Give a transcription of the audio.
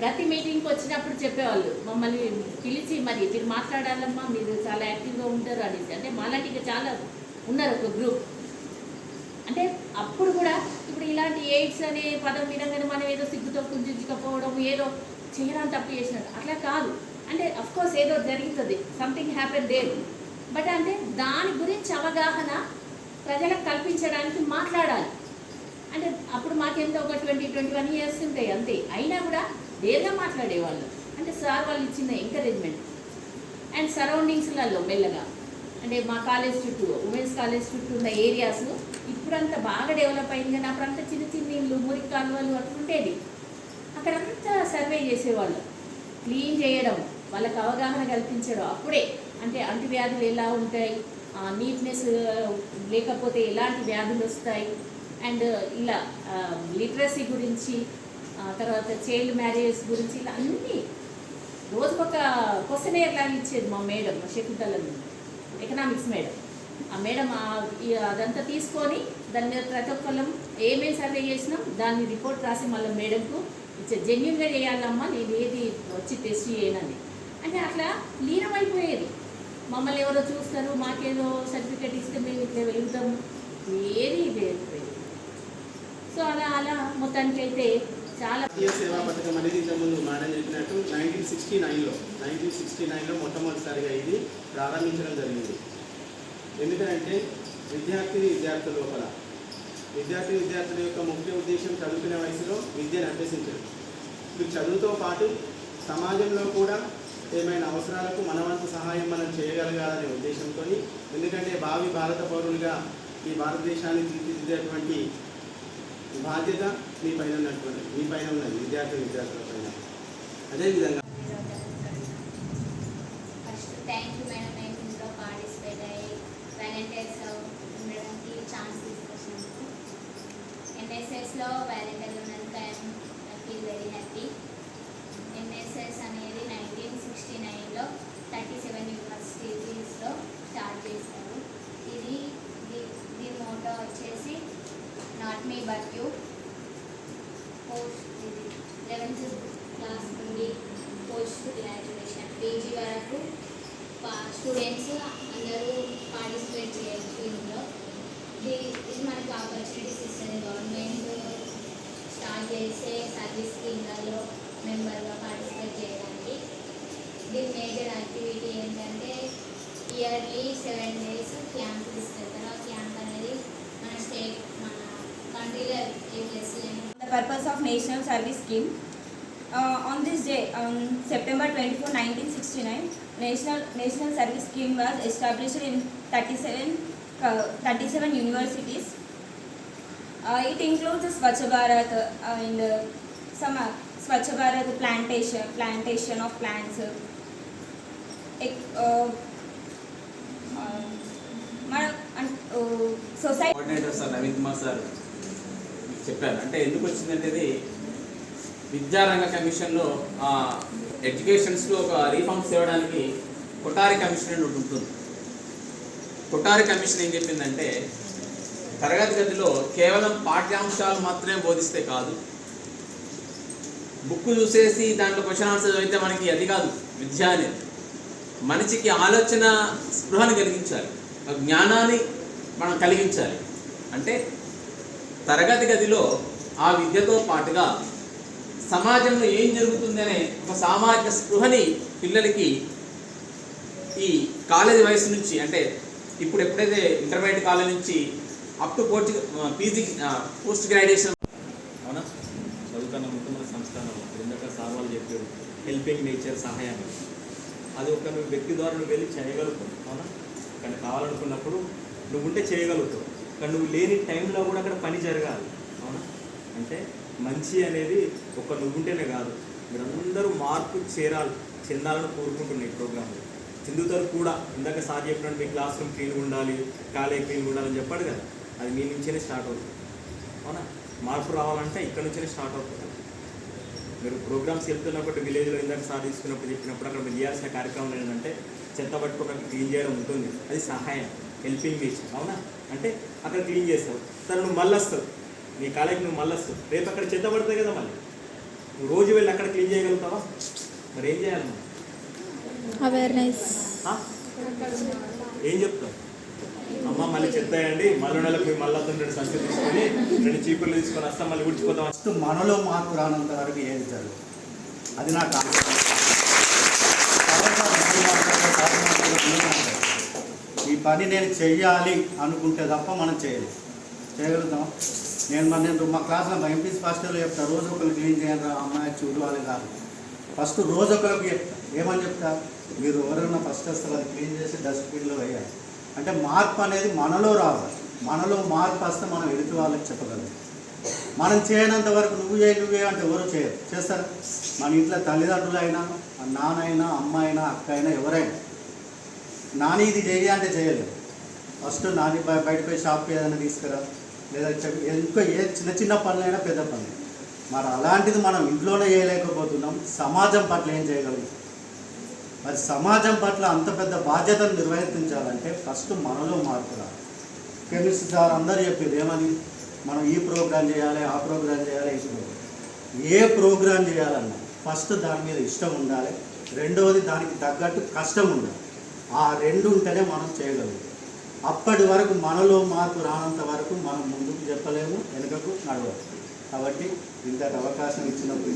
ప్రతి మీటింగ్కి వచ్చినప్పుడు చెప్పేవాళ్ళు మమ్మల్ని పిలిచి మరి మీరు మాట్లాడాలమ్మా మీరు చాలా యాక్టివ్గా ఉంటారు అనేసి. అంటే మాలాంటి చాలా ఉన్నారు ఒక గ్రూప్ అంటే అప్పుడు కూడా ఇప్పుడు ఇలాంటి ఎయిడ్స్ అనే పదం వినగానే మనం ఏదో సిగ్గుతో కుంజించకపోవడం ఏదో చేయడం తప్పు చేసినట్టు. అట్లా కాదు. అంటే అఫ్కోర్స్ ఏదో జరుగుతుంది. సంథింగ్ హ్యాపెన్ దేర్ బట్ అంటే దాని గురించి అవగాహన ప్రజలకు కల్పించడానికి మాట్లాడాలి. అంటే అప్పుడు మాకెంత ఒక ట్వంటీ ట్వంటీ వన్ ఇయర్స్ ఉంటాయి అంతే. అయినా కూడా దేర్గా మాట్లాడేవాళ్ళు. అంటే సార్ వాళ్ళు ఇచ్చిన ఎంకరేజ్మెంట్ అండ్ సరౌండింగ్స్లలో మెల్లగా. అంటే మా కాలేజ్ చుట్టూ ఉమెన్స్ కాలేజ్ చుట్టూ ఉన్న ఏరియాస్ ఇప్పుడంతా బాగా డెవలప్ అయింది కానీ అప్పుడంతా చిన్న చిన్న ఇళ్ళు మురికి కాలువలు అట్లుంటేది అక్కడంతా సర్వే చేసేవాళ్ళు. క్లీన్ చేయడం వాళ్ళకి అవగాహన కల్పించడం అప్పుడే. అంటే అంటువ్యాధులు ఎలా ఉంటాయి నీట్నెస్ లేకపోతే ఎలాంటి వ్యాధులు వస్తాయి. అండ్ uh, ఇలా um, లిటరసీ గురించి తర్వాత చైల్డ్ మ్యారేజెస్ గురించి ఇలా అన్నీ రోజుకొక క్వశ్చన్ లాగా ఇచ్చేది మా మేడం మా శకుంతల ఎకనామిక్స్ మేడం. ఆ మేడం అదంతా తీసుకొని దాని మీద ప్రతి ఒక్కళ్ళం ఏమేమి సర్వే చేసినాం దాన్ని రిపోర్ట్ రాసి మళ్ళీ మేడంకు ఇచ్చే జెన్యున్గా చేయాలమ్మా నేను ఏది వచ్చి టెస్ట్ చేయనని. అంటే అట్లా లీనమైపోయేది. మమ్మల్ని ఎవరో చూస్తారు మాకేదో సర్టిఫికేట్ ఇస్తే మేము ఇట్లా వెళ్తాం ఏది లేకపోయేది. సో అలా అలా మొత్తానికి అయితే చాలా సేవా పథకం అనేది ఇంతకుముందు మేడం చెప్పినట్టు నైన్టీన్ సిక్స్టీ నైన్లో నైన్టీన్ సిక్స్టీ నైన్లో మొట్టమొదటిసారిగా ఇది ప్రారంభించడం జరిగింది. ఎందుకంటే విద్యార్థి విద్యార్థుల లోపల విద్యార్థి విద్యార్థుల యొక్క ముఖ్య ఉద్దేశం చదువుకునే వయసులో విద్యను అభ్యసించడం. ఇప్పుడు చదువుతో పాటు సమాజంలో కూడా ఏమైనా అవసరాలకు మనవంతు సహాయం మనం చేయగలగాలనే ఉద్దేశంతో ఎందుకంటే భావి భారత పౌరులుగా ఈ భారతదేశాన్ని తీర్చిదిద్దేటువంటి బాధ్యత మీ పైన ఉన్నటువంటి మీ పైన ఉన్నది విద్యార్థి విద్యార్థుల పైన. అదేవిధంగా ఫస్ట్ థ్యాంక్ యూ మేడం నేను ఇందులో పార్టిసిపేట్ అయ్యి వాలంటీర్స్ ఉండడానికి ఛాన్స్ తీసుకొచ్చినందుకు ఎన్ఎస్ఎస్లో వాలంటీర్ ఉన్నందుకు I feel very happy NSS అనే నైన్టీన్ సిక్స్టీ నైన్లో థర్టీ సెవెన్ యూనివర్సిటీస్లో స్టార్ట్ చేశారు ఇది దీ- దీని మోటో వచ్చేసి not me but you post ఇది లెవెన్త్ క్లాస్ నుండి పోస్ట్ గ్రాడ్యుయేషన్ పీజీ వరకు ఫ్రెండ్స్ అందరూ పార్టిసిపేట్ చేయొచ్చు ఇందులో ఇది మనకు ఆపర్చునిటీస్ ఇస్తుంది. గవర్నమెంట్ స్టార్ట్ చేసే సర్వీస్ స్కీమ్లలో మెంబర్గా పార్టిసిపేట్ చేయడానికి. దీని మేజర్ యాక్టివిటీ ఏంటంటే ఇయర్లీ సెవెన్ డేస్ క్యాంప్ తీసుకెళ్తారు. ఆ క్యాంప్ అనేది మన స్టేట్ మన కంట్రీలో ఏ ప్లేస్ లేని the purpose of National on this day, on September 24, 1969, National National Service Scheme was established in 37, uh, 37 universities. Uh, it includes Swachh Bharat uh, and uh, some uh, Swachh Bharat plantation, plantation of plants. Uh, ec- మన society coordinator sir Naveen Kumar sir చెప్పారు అంటే ఎందుకు వచ్చిందంటే విద్యారంగ కమిషన్లో ఎడ్యుకేషన్స్లో ఒక reforms ఇవ్వడానికి Kothari commission అని ఉంటుంది. కొటారి కమిషన్ ఏం చెప్పిందంటే తరగతి గదిలో కేవలం పాఠ్యాంశాలు మాత్రమే బోధిస్తే కాదు బుక్ చూసేసి దాంట్లో క్వశ్చన్ ఆన్సర్ అయితే మనకి అది కాదు విద్య అనేది. మనిషికి ఆలోచన స్పృహను కలిగించాలి ఆ జ్ఞానాన్ని మనం కలిగించాలి. అంటే తరగతి గదిలో ఆ విద్యతో పాటుగా సమాజంలో ఏం జరుగుతుందనే ఒక సామాజిక స్పృహని పిల్లలకి ఈ కాలేజీ వయసు నుంచి అంటే ఇప్పుడు ఎప్పుడైతే ఇంటర్మీడియట్ కాలేజ్ నుంచి up to post PG post graduation అవునా? చదువుతున్న ముఖ్యమైన సంస్థానం ఇందాక సార్ వాళ్ళు చెప్పారు. హెల్పింగ్ నేచర్ సహాయాన్ని. అది ఒక నువ్వు వ్యక్తి ద్వారా నువ్వు వెళ్ళి చేయగలుగుతావు. అవునా? కానీ కావాలనుకున్నప్పుడు నువ్వు ఉంటే చేయగలుగుతావు. కానీ నువ్వు లేని టైంలో కూడా అక్కడ పని జరగాలి. అవునా? అంటే మంచి అనేది ఒక నువ్వుంటేనే కాదు. మీరందరూ మార్పు చేరాలి చెందాలని కోరుకుంటున్నాయి ఈ ప్రోగ్రాంలో. చెందుతారు కూడా. ఇందాక సార్ చెప్పినట్టు మీ క్లాస్ రూమ్ క్లీన్గా ఉండాలి కాలేజ్ క్లీన్గా ఉండాలని చెప్పాడు కదా. అది మీ నుంచే స్టార్ట్ అవుతుంది. అవునా? మార్పు రావాలంటే ఇక్కడ నుంచే స్టార్ట్ అవుతుంది. మీరు ప్రోగ్రామ్స్ వెళ్తున్నప్పుడు విలేజ్లో ఇందాక సార్ తీసుకున్నప్పుడు చెప్పినప్పుడు అక్కడ మీరు చేయాల్సిన కార్యక్రమం ఏంటంటే చెత్త పట్టుకోవడానికి క్లీన్ చేయడం ఉంటుంది. అది సహాయం. హెల్పింగ్ నేచర్ అవునా? అంటే అక్కడ క్లీన్ చేస్తావు తను నువ్వు మళ్ళీ వస్తావు నీ కాలేజీ నువ్వు మళ్ళీ వస్తావు. రేపు అక్కడ చెత్త పడుతుంది కదా మళ్ళీ. నువ్వు రోజు వెళ్ళి అక్కడ క్లీన్ చేయగలుగుతావా? మరి ఏం చేయాలి మనం? అవేర్నెస్? ఏం చెప్తావు? అమ్మ మళ్ళీ చెత్త వేయండి. మళ్ళీ నెలకు మేము మళ్ళీ అతను రెండు సంచులు తీసుకొని రెండు చీపుర్లు తీసుకొని వస్తాం మళ్ళీ ఉడిచిపోతాం ఫస్ట్ మనలో మార్పు రానంత వరకు ఏది జరగదు. అది నా కాన్సెప్ట్ ఈ పని నేను చెయ్యాలి అనుకుంటే తప్ప మనం చేయలేదు చేయగలుగుతాం నేను మరి నేను మా క్లాస్లో మా ఎంపీస్ హాస్టల్లో చెప్తా రోజు ఒకరు క్లీన్ చేయాలి అమ్మాయి చూడు అని కాదు. ఫస్ట్ రోజు ఒకరికి చెప్తా ఏమని చెప్తా? మీరు ఎవరైనా ఫస్ట్ వస్తారు అది క్లీన్ చేసి డస్ట్బిన్లో వేయాలి. అంటే మార్పు అనేది మనలో రావాలి. మనలో మార్పు వస్తే మనం ఎదుటి వాళ్ళకి చెప్పగలం. మనం చేయనంత వరకు నువ్వు చేయి నువ్వే అంటే ఎవరు చేయరు. చేస్తారు. మన ఇంట్లో తల్లిదండ్రులు అయినా నాన్న అయినా అమ్మ అయినా అక్క అయినా ఎవరైనా. నాని ఇది చేయాలంటే అంటే చేయలేదు. ఫస్ట్ నాని బయటపోయి పోయి షాప్కి ఏదైనా తీసుకురా. లేదా ఇంకా ఏ చిన్న చిన్న పనులైనా పెద్ద పనులు. మరి అలాంటిది మనం ఇంట్లోనే చేయలేకపోతున్నాం. సమాజం పట్ల ఏం చేయగలుగుతాం మరి సమాజం పట్ల అంత పెద్ద బాధ్యతను నిర్వర్తించాలంటే ఫస్ట్ మనలో మార్పు రావాలి. కెమిస్ట్ సార్ అందరు చెప్పేది ఏమని? మనం ఈ ప్రోగ్రాం చేయాలి ఆ ప్రోగ్రాం చేయాలి ఈ ప్రోగ్రాం. ఏ ప్రోగ్రాం చేయాలన్నా ఫస్ట్ దాని మీద ఇష్టం ఉండాలి. రెండవది దానికి తగ్గట్టు కష్టం ఉండాలి. ఆ రెండు ఉంటేనే మనం చేయగలుగుతాం. అప్పటి వరకు మనలో మార్పు రానంత వరకు మనం ముందుకు చెప్పలేము వెనుకకు నడవచ్చు. కాబట్టి ఇంత అవకాశం ఇచ్చినప్పుడు